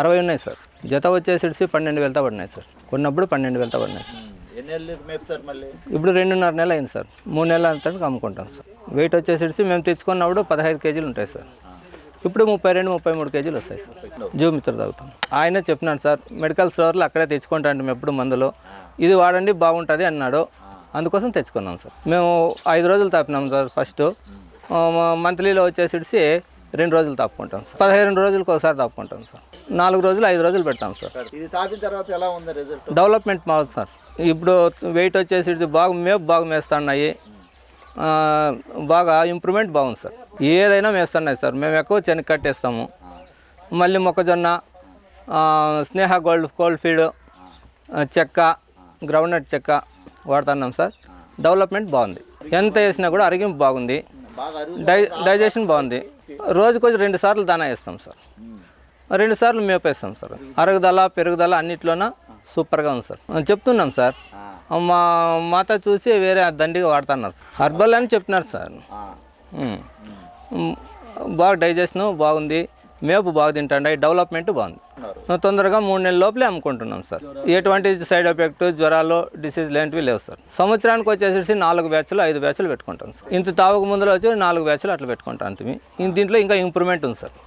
అరవై ఉన్నాయి సార్. జత వచ్చేసి పన్నెండు వేలతో పడినాయి సార్. కొన్నప్పుడు పన్నెండు వేలతో పడినాయి సార్. ఇప్పుడు రెండున్నర నెలలు అయింది సార్. మూడు నెలల అంతా అమ్ముకుంటాం సార్. వెయిట్ వచ్చేసి మేము తెచ్చుకున్నప్పుడు పదహైదు కేజీలు ఉంటాయి సార్. ఇప్పుడు ముప్పై రెండు ముప్పై మూడు కేజీలు వస్తాయి సార్. జూ మిత్ర తాగుతాం. ఆయనే చెప్పినాడు సార్ మెడికల్ స్టోర్లో అక్కడే తెచ్చుకుంటాం మేము ఎప్పుడు మందులు. ఇది వాడండి బాగుంటుంది అన్నాడు. అందుకోసం తెచ్చుకున్నాం సార్. మేము ఐదు రోజులు తాపినాం సార్ ఫస్ట్. మంత్లీలో వచ్చేసి రెండు రోజులు తాపుకుంటాం సార్. పదిహేను రోజులకు ఒకసారి తాపుకుంటాం సార్. నాలుగు రోజులు ఐదు రోజులు పెడతాం సార్. ఇది తాపిన తర్వాత ఎలా ఉంది రిజల్ట్ డెవలప్మెంట్ బాగుంది సార్. ఇప్పుడు వెయిట్ వచ్చేసి బాగా మేపు బాగా మేస్తున్నాయి. బాగా ఇంప్రూవ్మెంట్ బాగుంది సార్. ఏదైనా మేస్తున్నాయి సార్. మేము ఎక్కువ చెనక్కి కట్టేస్తాము. మళ్ళీ మొక్కజొన్న స్నేహ గోల్డ్ కోల్డ్ ఫీడ్ చెక్క గ్రౌండ్నట్ చెక్క వాడుతున్నాం సార్. డెవలప్మెంట్ బాగుంది. ఎంత వేసినా కూడా ఆరోగ్యం బాగుంది. డై డైజెషన్ బాగుంది. రోజుకు వచ్చి రెండు సార్లు దానా వేస్తాం సార్. రెండు సార్లు మేపేస్తాం సార్. అరుగుదల పెరుగుదల అన్నిట్లోన సూపర్గా ఉంది సార్. చెప్తున్నాం సార్. మా మాత చూసి వేరే దండిగా వాడుతున్నారు సార్. హర్బల్ అని చెప్పినారు సార్. బాగా డైజెషన్ బాగుంది. మేపు బాగా తింటాండి డెవలప్మెంట్ బాగుంది. తొందరగా మూడు నెలల లోపలే అమ్ముకుంటున్నాం సార్. ఎటువంటి సైడ్ ఎఫెక్ట్ జ్వరాలు డిసీజ్ లాంటివి లేవు సార్. సంవత్సరానికి వచ్చేసి నాలుగు బ్యాచ్లు ఐదు బ్యాచ్లు పెట్టుకుంటాం సార్. ఇంత తావకు ముందులో వచ్చి నాలుగు బ్యాచ్లు అట్లా పెట్టుకుంటాం అంతమి దీంట్లో ఇంకా ఇంప్రూవ్మెంట్ ఉంది సార్.